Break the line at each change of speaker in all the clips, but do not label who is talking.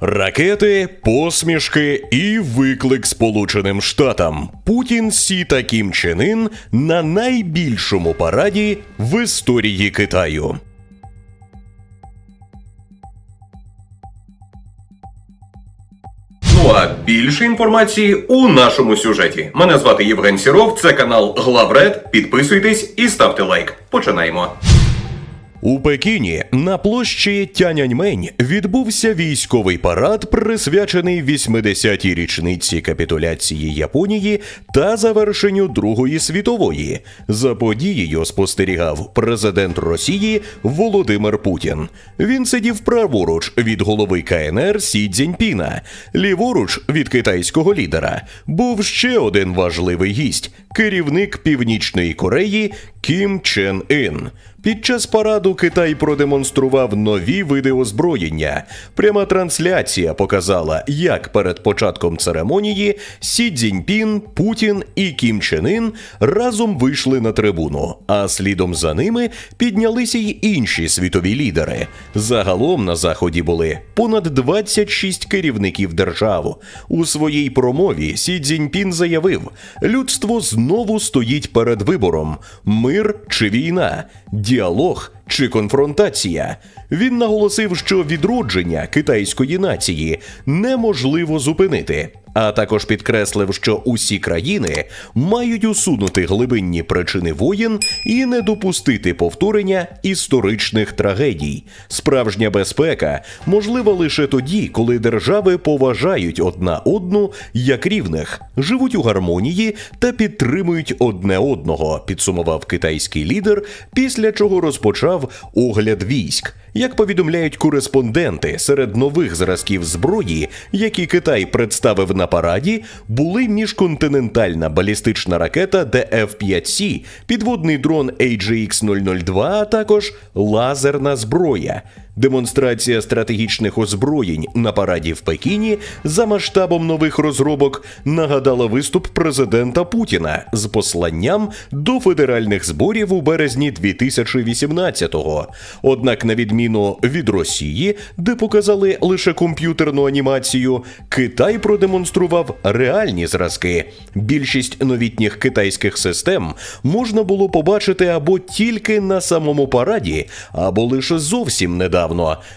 Ракети, посмішки і виклик Сполученим Штатам. Путін Сі та Кім Чен Ін на найбільшому параді в історії Китаю. Ну а більше інформації у нашому сюжеті. Мене звати Євген Сіров, це канал Главред. Підписуйтесь і ставте лайк. Починаємо. У Пекіні на площі Тяньаньмень відбувся військовий парад, присвячений 80-й річниці капітуляції Японії та завершенню Другої світової. За подією спостерігав президент Росії Володимир Путін. Він сидів праворуч від голови КНР Сі Цзіньпіна, ліворуч від китайського лідера. Був ще один важливий гість керівник Північної Кореї Кім Чен Ін. Під час параду Китай продемонстрував нові види озброєння. Пряма трансляція показала, як перед початком церемонії Сі Цзіньпін, Путін і Кім Чен Ін разом вийшли на трибуну, а слідом за ними піднялися й інші світові лідери. Загалом на заході були понад 26 керівників держав. У своїй промові Сі Цзіньпін заявив: людство знову стоїть перед вибором: мир чи війна, діалог чи конфронтація. Він наголосив, що відродження китайської нації неможливо зупинити. А також підкреслив, що усі країни мають усунути глибинні причини воєн і не допустити повторення історичних трагедій. Справжня безпека можлива лише тоді, коли держави поважають одна одну як рівних, живуть у гармонії та підтримують одне одного. Підсумував китайський лідер, після чого розпочав огляд військ. Як повідомляють кореспонденти, серед нових зразків зброї, які Китай представив на параді, були міжконтинентальна балістична ракета ДФ-5С, підводний дрон AGX-002, а також лазерна зброя. Демонстрація стратегічних озброєнь на параді в Пекіні за масштабом нових розробок нагадала виступ президента Путіна з посланням до федеральних зборів у березні 2018-го. Однак, на відміну від Росії, де показали лише комп'ютерну анімацію, Китай продемонстрував реальні зразки. Більшість новітніх китайських систем можна було побачити або тільки на самому параді, або лише зовсім недавно.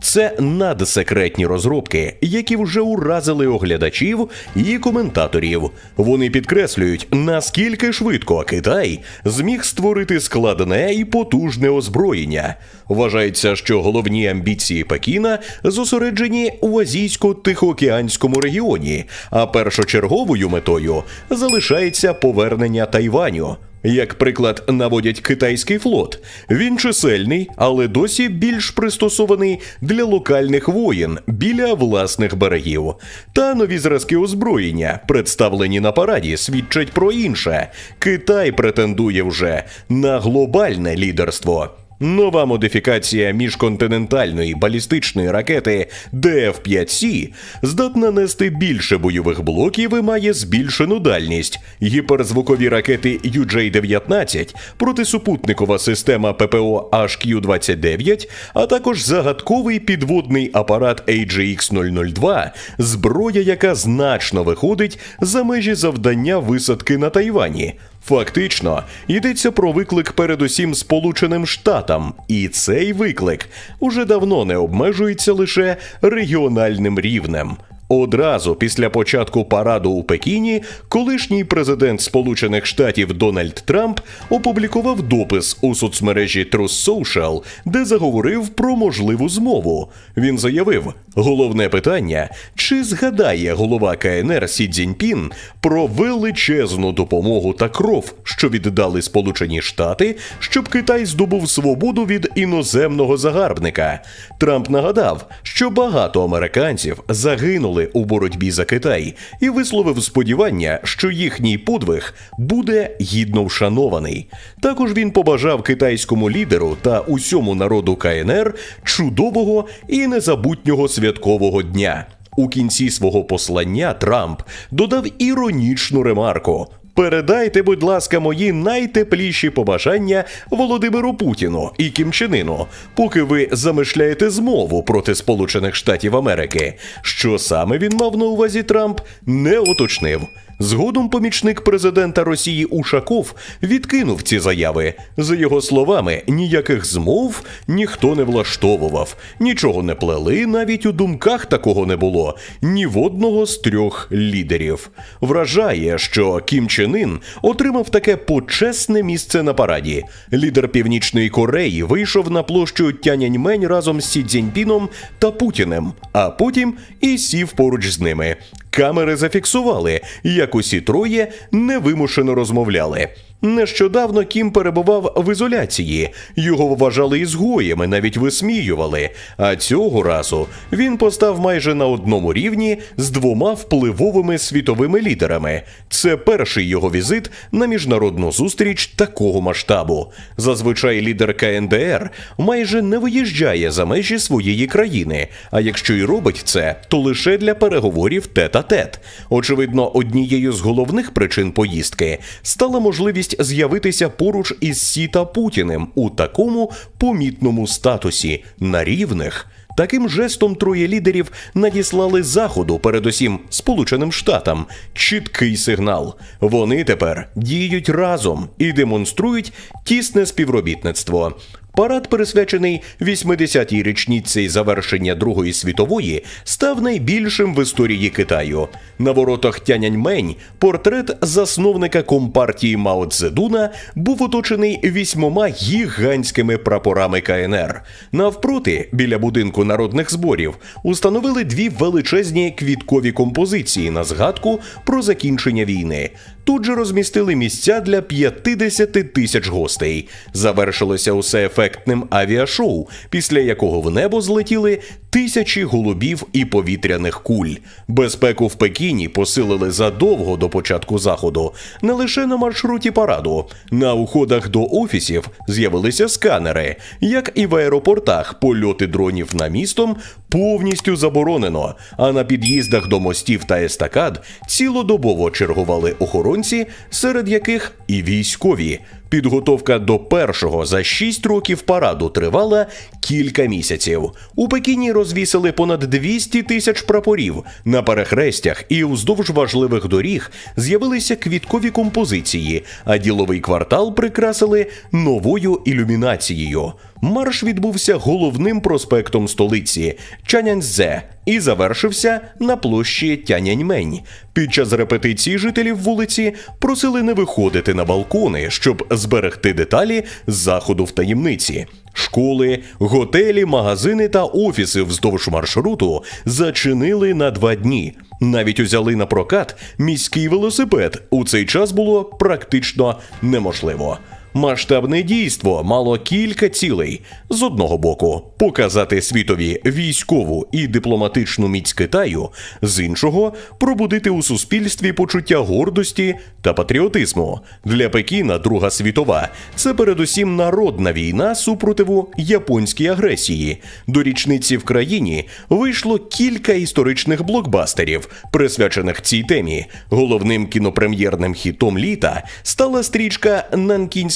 Це надсекретні розробки, які вже уразили оглядачів і коментаторів. Вони підкреслюють, наскільки швидко Китай зміг створити складне і потужне озброєння. Вважається, що головні амбіції Пекіна зосереджені у азійсько-тихоокеанському регіоні, а першочерговою метою залишається повернення Тайваню. Як приклад наводять китайський флот. Він чисельний, але досі більш пристосований для локальних воєн біля власних берегів. Та нові зразки озброєння, представлені на параді, свідчать про інше. Китай претендує вже на глобальне лідерство. Нова модифікація міжконтинентальної балістичної ракети ДФ-5С здатна нести більше бойових блоків і має збільшену дальність. Гіперзвукові ракети UJ-19, протисупутникова система ППО HQ-29, а також загадковий підводний апарат AJX-002, зброя, яка значно виходить за межі завдання висадки на Тайвані. Фактично йдеться про виклик передусім Сполученим Штатам, і цей виклик уже давно не обмежується лише регіональним рівнем. Одразу після початку параду у Пекіні колишній президент Сполучених Штатів Дональд Трамп опублікував допис у соцмережі Truth Social, де заговорив про можливу змову. Він заявив: головне питання: чи згадає голова КНР Сі Цзіньпін про величезну допомогу та кров, що віддали Сполучені Штати, щоб Китай здобув свободу від іноземного загарбника. Трамп нагадав, що багато американців загинули у боротьбі за Китай і висловив сподівання, що їхній подвиг буде гідно вшанований. Також він побажав китайському лідеру та усьому народу КНР чудового і незабутнього святкового дня. У кінці свого послання Трамп додав іронічну ремарку. Передайте, будь ласка, мої найтепліші побажання Володимиру Путіну і Кімчинину, поки ви замишляєте змову проти Сполучених Штатів Америки. Що саме він мав на увазі Трамп, не уточнив. Згодом помічник президента Росії Ушаков відкинув ці заяви. За його словами, ніяких змов ніхто не влаштовував, нічого не плели, навіть у думках такого не було ні в одного з трьох лідерів. Вражає, що Кім Чен Ін отримав таке почесне місце на параді. Лідер Північної Кореї вийшов на площу Тяньаньмень разом з Сі Цзіньпіном та Путіним, а потім і сів поруч з ними. Камери зафіксували, як усі троє невимушено розмовляли. Нещодавно Кім перебував в ізоляції, його вважали ізгоями, навіть висміювали. А цього разу він постав майже на одному рівні з двома впливовими світовими лідерами. Це перший його візит на міжнародну зустріч такого масштабу. Зазвичай лідер КНДР майже не виїжджає за межі своєї країни. А якщо й робить це, то лише для переговорів тет-а-тет. Очевидно, однією з головних причин поїздки стала можливість з'явитися поруч із Сіта Путіним у такому помітному статусі на рівних. Таким жестом троє лідерів надіслали заходу, передусім Сполученим Штатам, чіткий сигнал. Вони тепер діють разом і демонструють тісне співробітництво. Парад, присвячений 80-й річниці завершення Другої світової, став найбільшим в історії Китаю. На воротах Тяньаньмень портрет засновника компартії Мао Цзедуна був оточений вісьмома гігантськими прапорами КНР. Навпроти, біля будинку народних зборів, установили дві величезні квіткові композиції на згадку про закінчення війни. Тут же розмістили місця для 50 тисяч гостей. Завершилося усе ефектним авіашоу, після якого в небо злетіли тисячі голубів і повітряних куль. Безпеку в Пекіні посилили задовго до початку заходу, не лише на маршруті параду. На уходах до офісів з'явилися сканери, як і в аеропортах. Польоти дронів на містом повністю заборонено. А на під'їздах до мостів та естакад цілодобово чергували охоронці, серед яких і військові. Підготовка до першого за 6 років параду тривала кілька місяців. У Пекіні розвісили понад 200 тисяч прапорів на перехрестях і уздовж важливих доріг з'явилися квіткові композиції, а діловий квартал прикрасили новою ілюмінацією. Марш відбувся головним проспектом столиці Чаняньцзе і завершився на площі Тяньаньмень. Під час репетиції жителів вулиці просили не виходити на балкони, щоб зберегти деталі заходу в таємниці. Школи, готелі, магазини та офіси вздовж маршруту зачинили на два дні. Навіть узяли на прокат міський велосипед. У цей час було практично неможливо. Масштабне дійство мало кілька цілей. З одного боку, показати світові військову і дипломатичну міць Китаю, з іншого пробудити у суспільстві почуття гордості та патріотизму. Для Пекіна Друга світова це передусім народна війна супротиву японській агресії. До річниці в країні вийшло кілька історичних блокбастерів, присвячених цій темі. Головним кінопрем'єрним хітом літа стала стрічка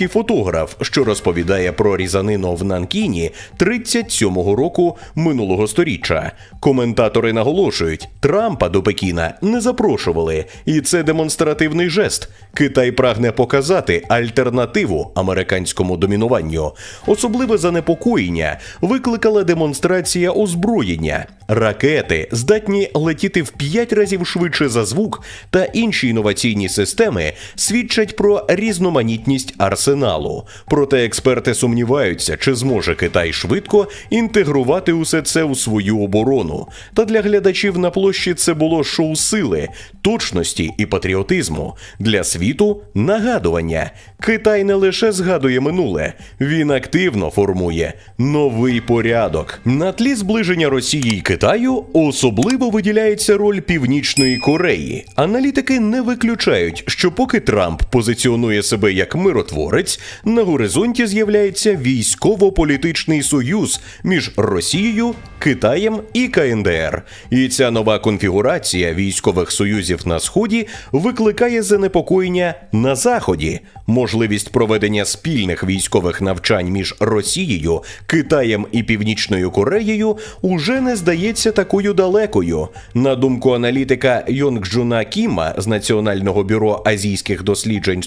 Нанкінський фотограф, що розповідає про різанину в Нанкіні 37-го року минулого сторіччя. Коментатори наголошують, Трампа до Пекіна не запрошували, і це демонстративний жест. Китай прагне показати альтернативу американському домінуванню. Особливе занепокоєння викликала демонстрація озброєння. Ракети здатні летіти в 5 разів швидше за звук, та інші інноваційні системи свідчать про різноманітність арсеналу. Проте експерти сумніваються, чи зможе Китай швидко інтегрувати усе це у свою оборону. Та для глядачів на площі це було шоу сили, точності і патріотизму. Для світу нагадування. Китай не лише згадує минуле, він активно формує новий порядок. На тлі зближення Росії і Китаю особливо виділяється роль Північної Кореї. Аналітики не виключають, що поки Трамп позиціонує себе як миротворець, на горизонті з'являється військово-політичний союз між Росією, Китаєм і КНДР. І ця нова конфігурація військових союзів на сході викликає занепокоєння на заході. Можливість проведення спільних військових навчань між Росією, Китаєм і Північною Кореєю уже не здається такою далекою. На думку аналітика Йонгджуна Кіма з Національного бюро азійських досліджень